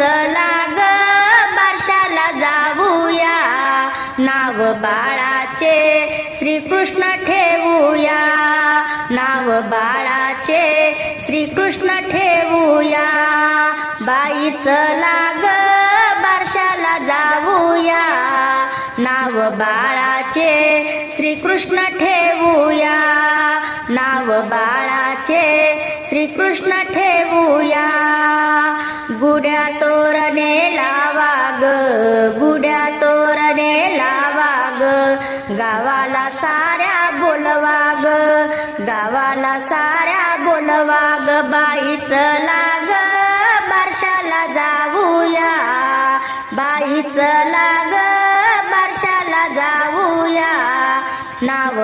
चला ग बारशाला जाऊया. नाव बाळाचे श्रीकृष्ण ठे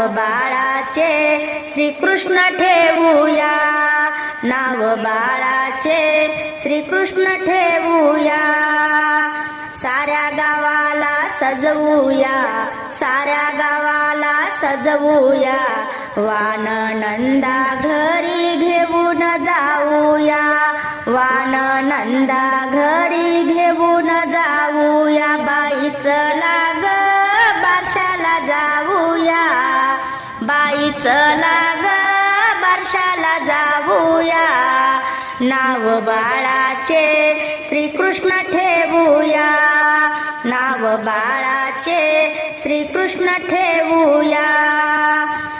बाळाचे श्रीकृष्ण ठेवूया. नाव बाळाचे श्रीकृष्ण ठेवूया. साऱ्या गावाला सजवूया. साऱ्या गावाला सजवूया. वान नंदा घरी घेऊन जाऊया. वान नंदा घरी घेऊन जाऊया. बाई चला चला ग बारशाला जाऊया. नाव बाळाचे श्रीकृष्ण ठेवूया. नाव बाळाचे श्रीकृष्ण ठेवूया.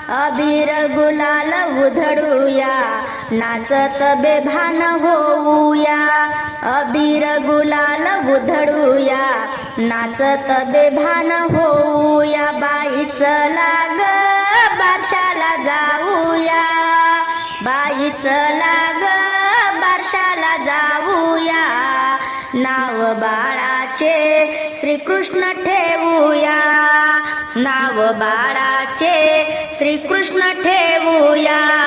अबीर गुलाल उधळूया. नाचत बेभान होऊया. अबीर गुलाल उधळूया. नाचत बेभान होऊया बाईच लाग बारशाला जाऊया. बाईच लाग बारशाला जाऊया. नाव बाळाचे श्रीकृष्ण ठेवूया. नाव बाळाचे श्रीकृष्ण ठेवूया.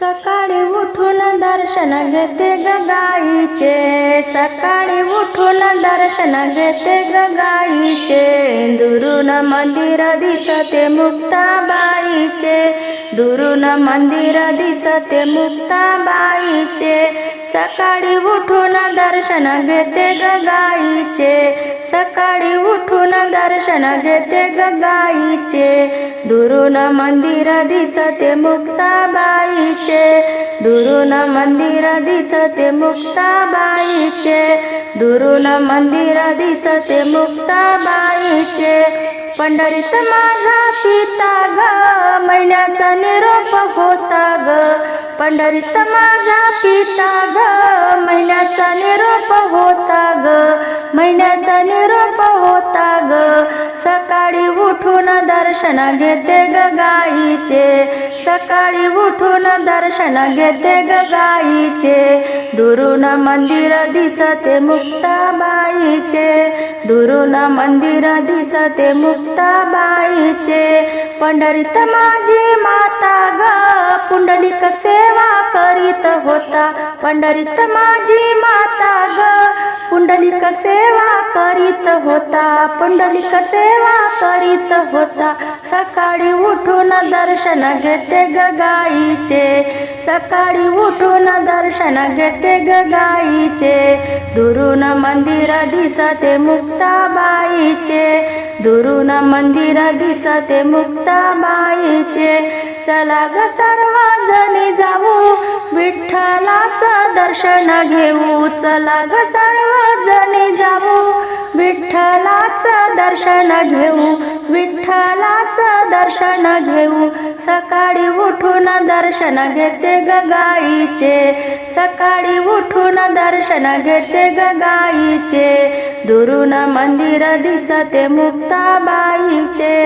सकाळी उठून दर्शन घेते गाईचे. सकाळी उठून दर्शन घेते गाईचे. दुरून मंदिर दिसते मुक्ताबाईचे. दुरून मंदिर दिसते मुक्ताबाईचे. सकाळी उठून दर्शन घेते गाईचे. सकाळी उठून दर्शन घेते गाईचे. दुरून मंदिर दिसते मुक्ताबाईचे. दुरून मंदिर दिसते मुक्ताबाईचे. दुरून मंदिर दिसते मुक्ताबाईचे. पंढरीत माझा पिता ग महिन्याचा निरोप होता ग. पंढरीत माझा पिता ग. महिन्याचा निरोप होता ग. महिन्याचा निरोप होता ग. सकाळी उठून दर्शन घेते ग गाईचे. सकाळी उठून दर्शन घेते ग गाईचे. दुरून मंदिर दिसते मुक्ताबाईचे. दुरून मंदिर दिसते मुक्ताबाईचे. पंढरीत माझी माता ग. पुंडलिक सेवा करीत होता. पंढरीत माझी माता ग पुंडलिक सेवा करीत होता पुंडलिक सेवा करीत होता. सकाळी उठून दर्शन घेते ग गाईचे. सकाळी उठून दर्शन घेते ग गाईचे. दुरून मंदिर दिसते मुक्ताबाईचे. दुरून मंदिर दिसते मुक्ताबाईचे. चला ग सर्वजणी जाऊ. विठ्ठलाचं दर्शन घेऊ. चला ग सर्वजणी जाऊ. विठ्ठलाचं दर्शन घेऊ. विठ्ठलाचं दर्शन घेऊ. सकाळी उठून दर्शन घेते ग गाईचे. सकाळी उठून दर्शन घेते ग गाईचे. दुरून मंदिर दिसते मुक्ताबाईचे.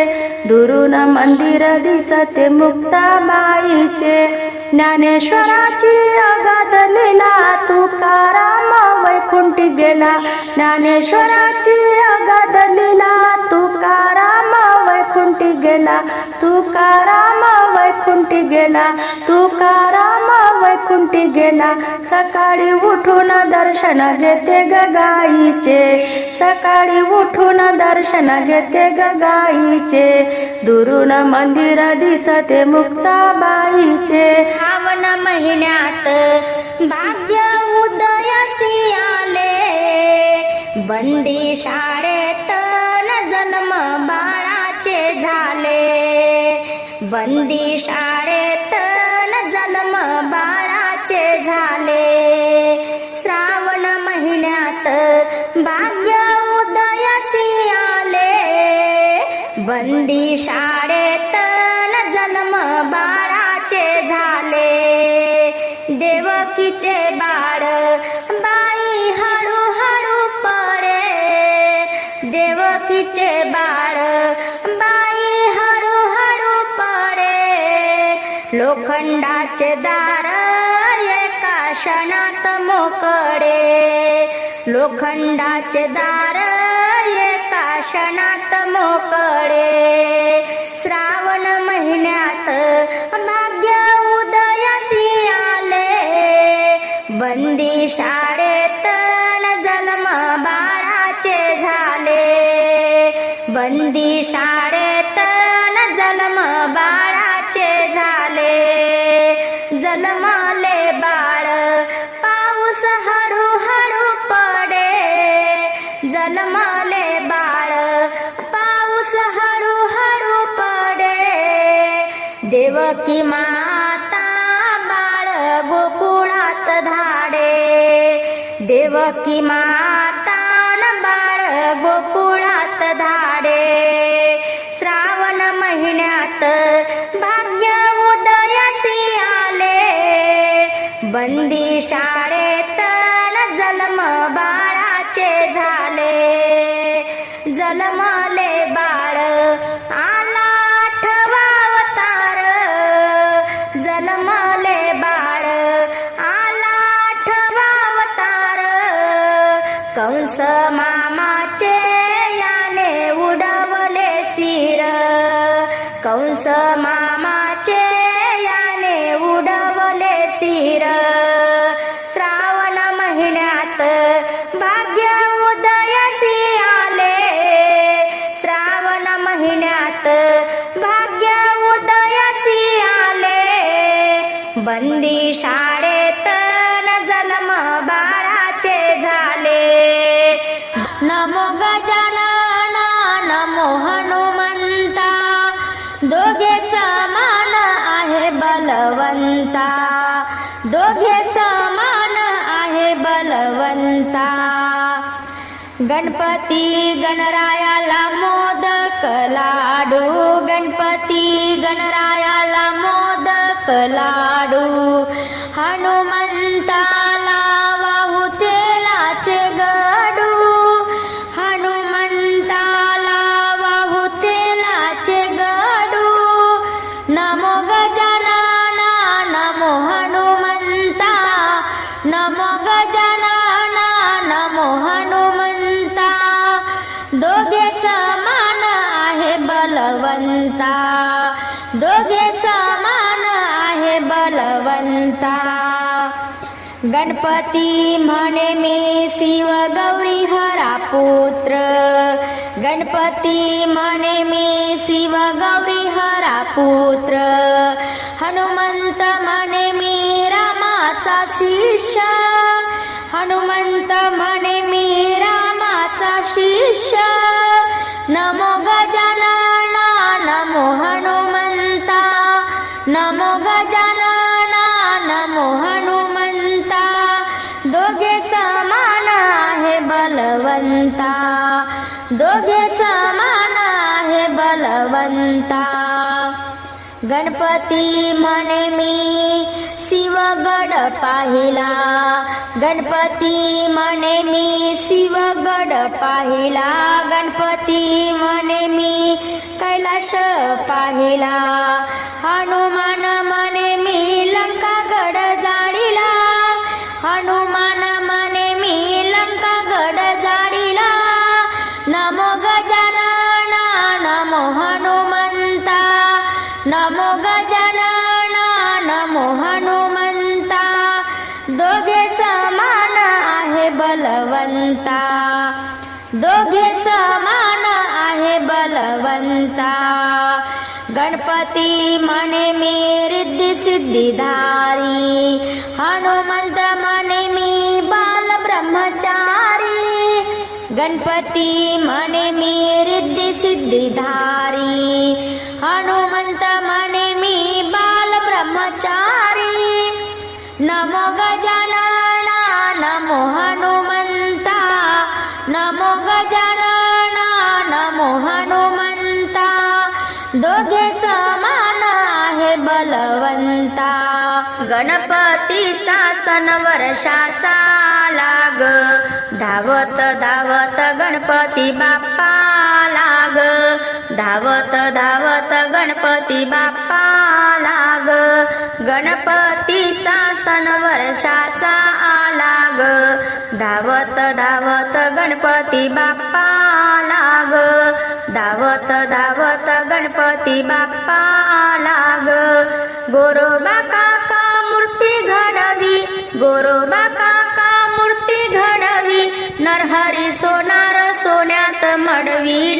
दुरून मंदिर दिसते मुक्ताबाईचे. ज्ञानेश्वराची अगाध लीला तुकाराम वैकुंठी गेला. ज्ञानेश्वराची अगाध लीला तुकाराम वैकुंठी गेला. तुकाराम वैकुंठी गेला. तुकाराम वैकुंठी गेला. सकाळी उठून दर्शन घेते ग गाईचे. सकाळी उठून दर्शन घेते ग गाईचे. दुरून मंदिर दिसते मुक्ताबाईचे. श्रावण महिन्यात भाग्य उदयसी आले. बंदी शाळे बंदी शाळेत न जन्म बाळाचे झाले. श्रावण महिन्यात भाग्य उदयसी आले. बंदी शाळेत दार एका क्षणात मोकळे. लोखंडाचे दार एका क्षणात मोकळे. श्रावण महिन्यात भाग्य उदयासी आले. बंदी शाळेत जन्म बाळाचे झाले. बंदी शाळेत बंदी शाळेत जलम बाळाचे झाले. जन्मले बा गणपती गणरायाला मोदक लाडू. गणपती गणरायाला मोदक लाडू. हनुमान दोघे समान आहे बलवंता. दोघे समान आहे बलवंता. गणपती म्हणे मी शिव गौरी हरा पुत्र. गणपती म्हणे मी शिव गौरी हरा पुत्र. हनुमंत म्हणे मी रामाचा शिष्य. हनुमंत म्हणे मी रामाचा शिष्य नमो गजानना गणपती म्हणे मी शिवगड पाहिला. गणपती म्हणे मी शिवगड पाहिला. गणपती म्हणे मी कैलाश पाहिला. हनुमान म्हणे मन्त्र मणि मी बाल ब्रह्मचारी। गणपति मने मे रि हनुमन्त मने मी बालचारी न मोग नमो हनुमन्ता। नमो जनना नमो हनुमन्ता। दोगे समाना है बलवन्ता गणपति गणपतीचा सण वर्षाचा लाग. धावत धावत गणपती बाप्पा लाग. धावत धावत गणपती बाप्पा लाग. गणपतीचा सण वर्षाचा आलाग धावत धावत गणपती बाप्पा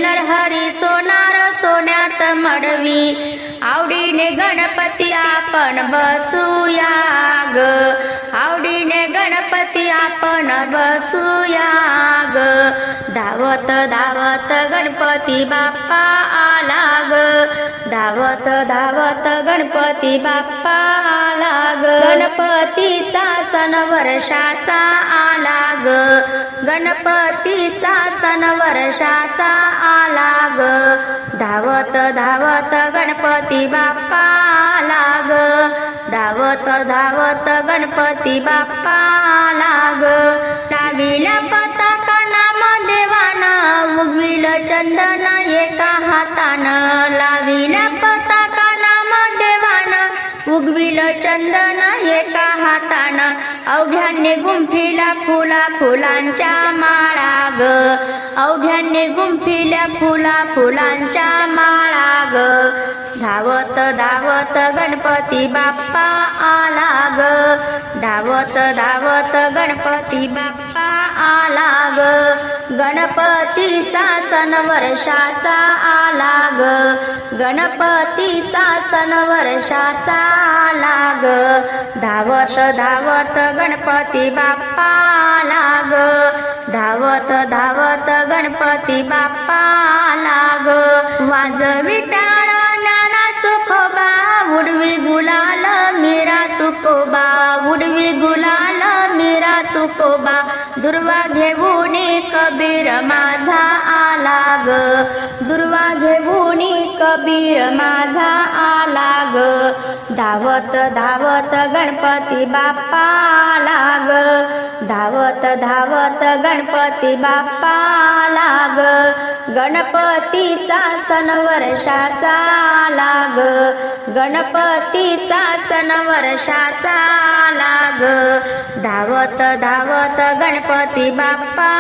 नरहरी सोनार सोन्यात मडवी आवडीने गणपती आपण बसूया ग. आवडीने गणपती आपण बसूया ग. धावत धावत गणपती बाप्पा आला ग. धावत धावत गणपती बाप्पा आला ग. गणपतीचा सण वर्षाचा आला ग. गणपतीचा सण वर्षाचा आला ग. धावत धावत गणपती बाप्पा आला ग. धावत धावत गणपती बाप्पा आला ग. लावील पताका नाम देवाना उगविल चंदन एका हातानं. लावील पताका नाम देवानं उगविल चंदन एका हातानं. अवघ्याने गुंफिला फुला फुलांच्या माळा ग अवघ्याने गुंफिल्या फुला फुलांच्या माळा ग धावत धावत गणपती बाप्पा आला ग धावत धावत गणपती बाप्पा आला ग गणपतीचा सण वर्षाचा आला ग गणपतीचा सण वर्षाचा आला ग धावत धावत गणपती बाप्पाला ग. धावत धावत गणपती बाप्पाला ग. वाज विटाळ नाना चुकोबा उडवी गुलाल मीरा तुकोबा. उडवी गुलाल मीरा तुकोबा. दुर्वा घेऊन कबीर माझा आला ग. दुर्वा घेऊन कबीर माझा आला ग. धावत धावत गणपती बाप्पा आला ग. धावत धावत गणपती बाप्पा आला ग. गणपतीचा सण वर्षाचा आला ग. गणपतीचा सण वर्षाचा आला ग. धावत धावत गणपती बाप्पा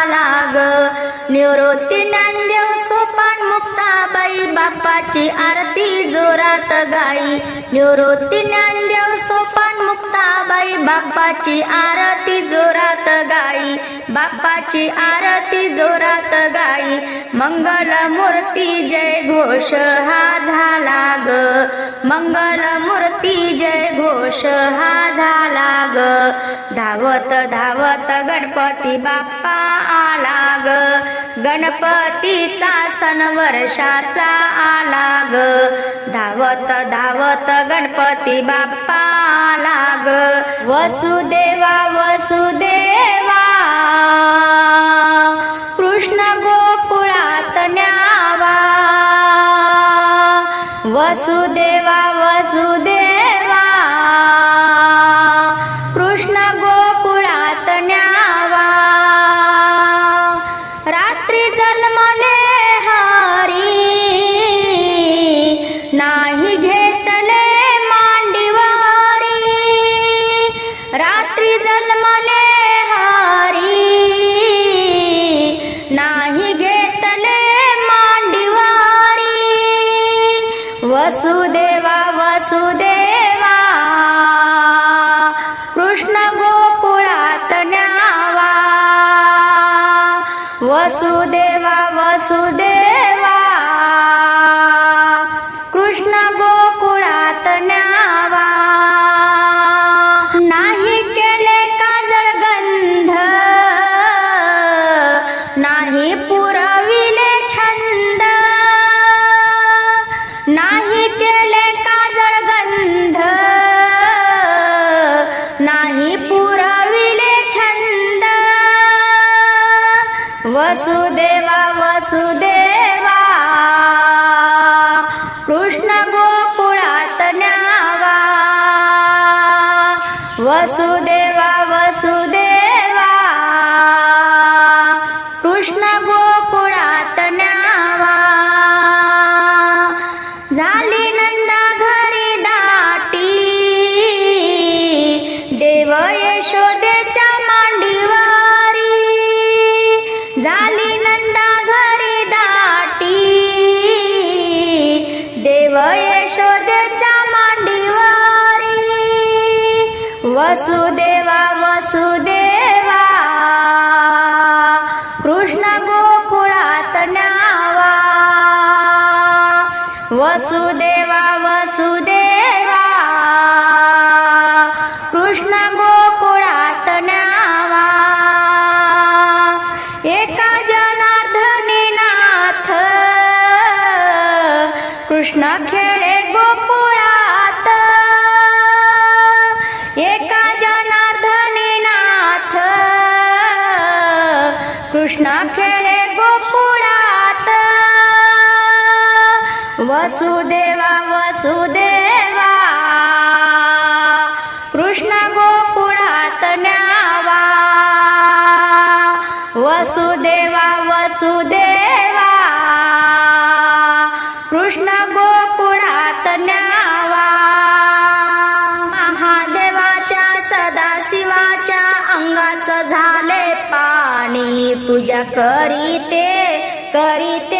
आला ग. निवृत्ती ज्ञानदेव बाप्पाची आरती जोरात गाई. निवृत्ती ज्ञानदेव सोपान मुक्ताबाई बाप्पाची आरती जोरात गाई. बाप्पाची आरती जोरात गाई. मंगल मूर्ती जय घोष हा झाला ग. मंगल मूर्ती जय घोष हा झाला ग. धावत धावत गणपती बाप्पा आला ग. गणपतीचा सण वर्षाचा आला ग. धावत धावत गणपती बाप्पा आला ग. वसुदेवा वसुदेव वसुदेवा वसुदेवा। वसुदेवा वसुदेवा कृष्ण गोकुळात न्यावा. वसुदेवा वसुदे वसुदेवा वसुदेवा कृष्ण गोकुळात न्यावा. वसुदेवा वसुदेवा कृष्ण गोकुळात न्यावा. महादेवाच्या सदाशिवाच्या अंगाचं झाले पाणी. पूजा करीते करीते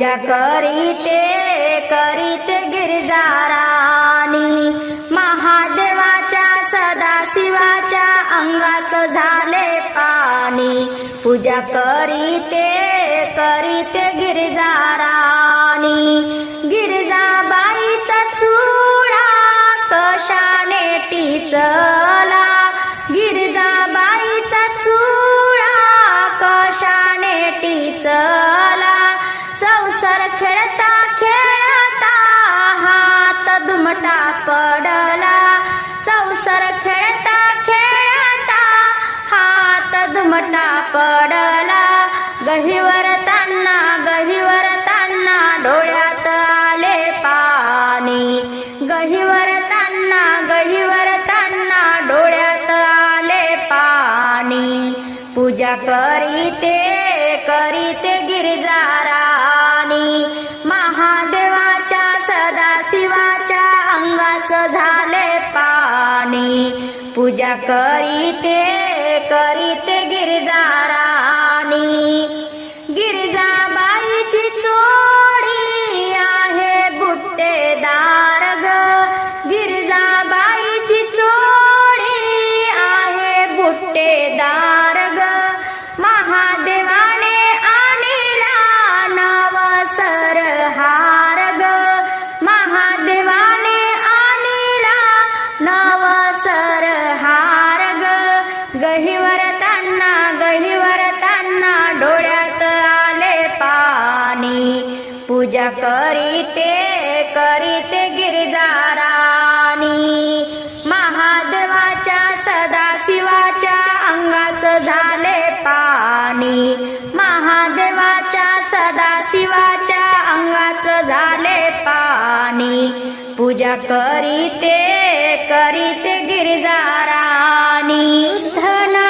पूजा करीते करीत गिरजाराणी. महादेवाच्या सदाशिवाच्या अंगाच झाले पाणी. पूजा करीते करीते गिरजाराणी. गिरजाबाईचा चुडा कशाने टिचला? गिरजाबाईचा चुडा कशाने टिचला? ખેડતા ખેડતા હાથ દુમટા પર पूजा करीते करीते गिरजाराणी. पूजा करीते करीते गिरजाराणी धना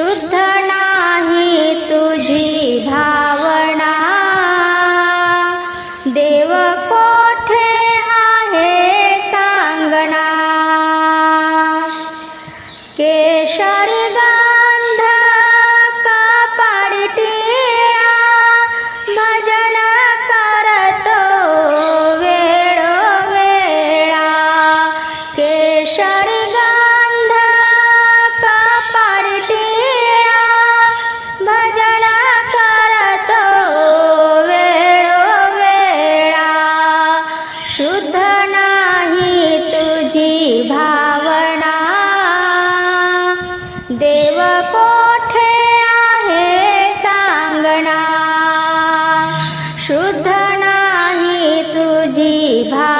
शुद्ध शुद्ध नाही तुझी भा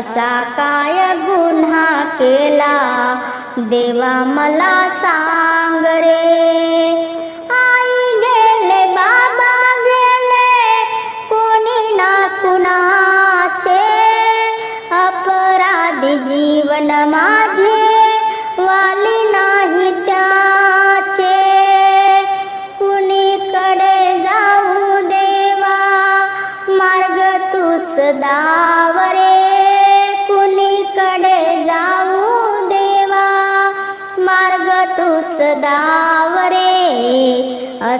असा काय गुन्हा केला? देवा मला सांग रे.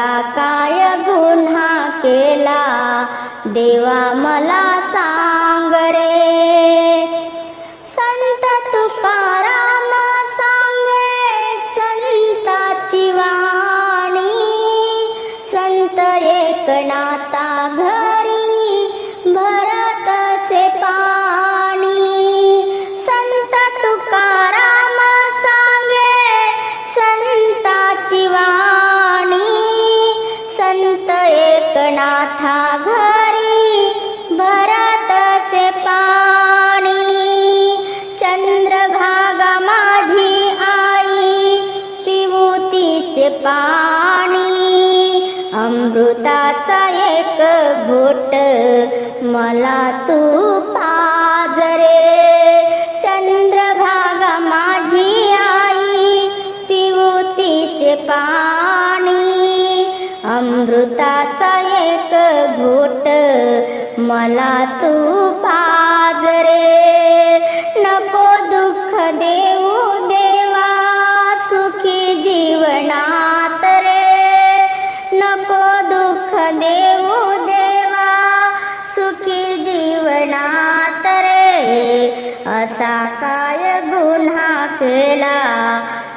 असा काय गुन्हा केला? देवा मला पाणी. अमृताचा एक घोट मला तू पाजरे चंद्रभागा माझी आई पिवुतीचे पाणी. अमृताचा एक घोट मला तू पाजरे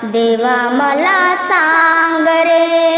देवा मला सांग रे.